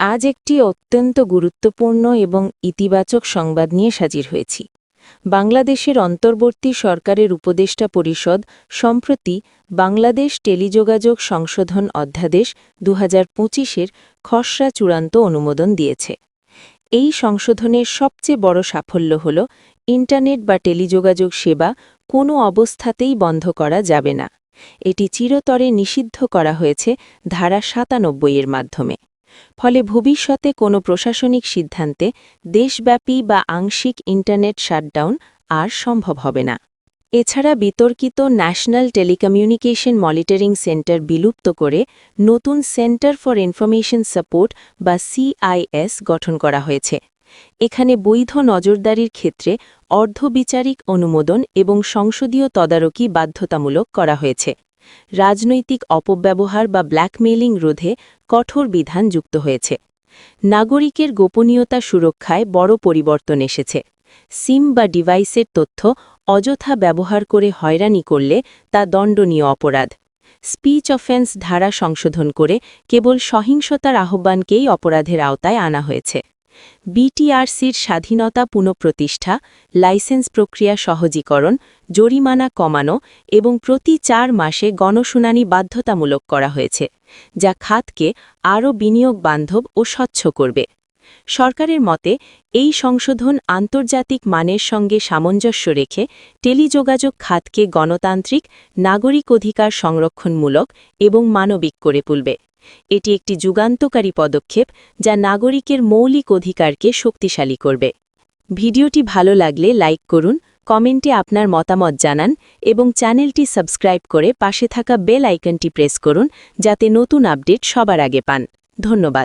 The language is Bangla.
আজ একটি অত্যন্ত গুরুত্বপূর্ণ এবং ইতিবাচক সংবাদ নিয়ে সাজির হয়েছি। বাংলাদেশের অন্তর্বর্তী সরকারের উপদেষ্টা পরিষদ সম্প্রতি বাংলাদেশ টেলিযোগাযোগ সংশোধন অধ্যাদেশ দু হাজার পঁচিশের খসড়া চূড়ান্ত অনুমোদন দিয়েছে। এই সংশোধনের সবচেয়ে বড় সাফল্য হল, ইন্টারনেট বা টেলিযোগাযোগ সেবা কোনো অবস্থাতেই বন্ধ করা যাবে না। এটি চিরতরে নিষিদ্ধ করা হয়েছে ধারা সাতানব্বইয়ের মাধ্যমে। ফলে ভবিষ্যতে কোনো প্রশাসনিক সিদ্ধান্তে দেশব্যাপী বা আংশিক ইন্টারনেট শাটডাউন আর সম্ভব হবে না। এছাড়া বিতর্কিত ন্যাশনাল টেলিকমিউনিকেশন মনিটরিং সেন্টার বিলুপ্ত করে নতুন সেন্টার ফর ইনফরমেশন সাপোর্ট বা সিআইএস গঠন করা হয়েছে। এখানে বৈধ নজরদারির ক্ষেত্রে অর্ধবিচারিক অনুমোদন এবং সংসদীয় তদারকি বাধ্যতামূলক করা হয়েছে। রাজনৈতিক অপব্যবহার বা ব্ল্যাকমেইলিং রোধে কঠোর বিধান যুক্ত হয়েছে। নাগরিকের গোপনীয়তা সুরক্ষায় বড় পরিবর্তন এসেছে। সিম বা ডিভাইসের তথ্য অযথা ব্যবহার করে হয়রানি করলে তা দণ্ডনীয় অপরাধ। স্পিচ অফেন্স ধারা সংশোধন করে কেবল সহিংসতার আহ্বানকেই অপরাধের আওতায় আনা হয়েছে। বিটিআরসির স্বাধীনতা পুনঃপ্রতিষ্ঠা, লাইসেন্স প্রক্রিয়া সহজীকরণ, জরিমানা কমানো এবং প্রতি চার মাসে গণশুনানি বাধ্যতামূলক করা হয়েছে, যা খাতকে আরও বিনিয়োগ বান্ধব ও স্বচ্ছ করবে। সরকারের মতে, এই সংশোধন আন্তর্জাতিক মানের সঙ্গে সামঞ্জস্য রেখে টেলিযোগাযোগ খাতকে গণতান্ত্রিক, নাগরিক অধিকার সংরক্ষণমূলক এবং মানবিক করে তুলবে। এটি একটি যুগান্তকারী পদক্ষেপ যা নাগরিকের মৌলিক অধিকারকে শক্তিশালী করবে। ভিডিওটি ভালো লাগলে লাইক করুন, কমেন্টে আপনার মতামত জানান এবং চ্যানেলটি সাবস্ক্রাইব করে পাশে থাকা বেল আইকনটি প্রেস করুন যাতে নতুন আপডেট সবার আগে পান। ধন্যবাদ।